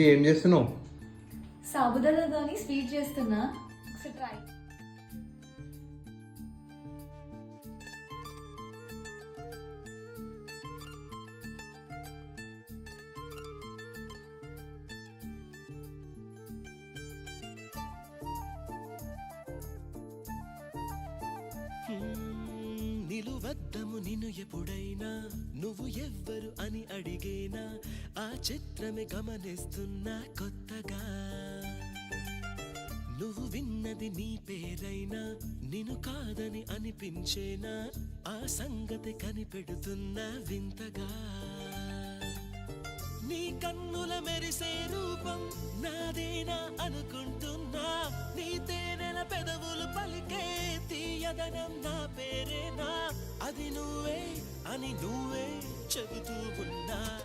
ఏం చేస్తున్నావు? సాబుదానాతోని స్వీట్ చేస్తున్నా. ఒకసారి ట్రై. నిలువద్దము నిన్ను ఎప్పుడైనా నువ్వు ఎవ్వరు అని అడిగేనా? ఆ చిత్రమే గమనిస్తున్నా కొత్తగా. నువ్వు విన్నది నీ పేరైనా నిన్ను కాదని అనిపించేనా ఆ సంగతి కనిపెడుతున్నా వింతగా. నీ కన్నుల మెరిసే రూపం నాదేనా అనుకుంటున్నా నీ తేనెల పెదవులు పలికే తీయదనం నా పేరేనా అది నువ్వే అని నువ్వే చెబుతూ ఉన్నా.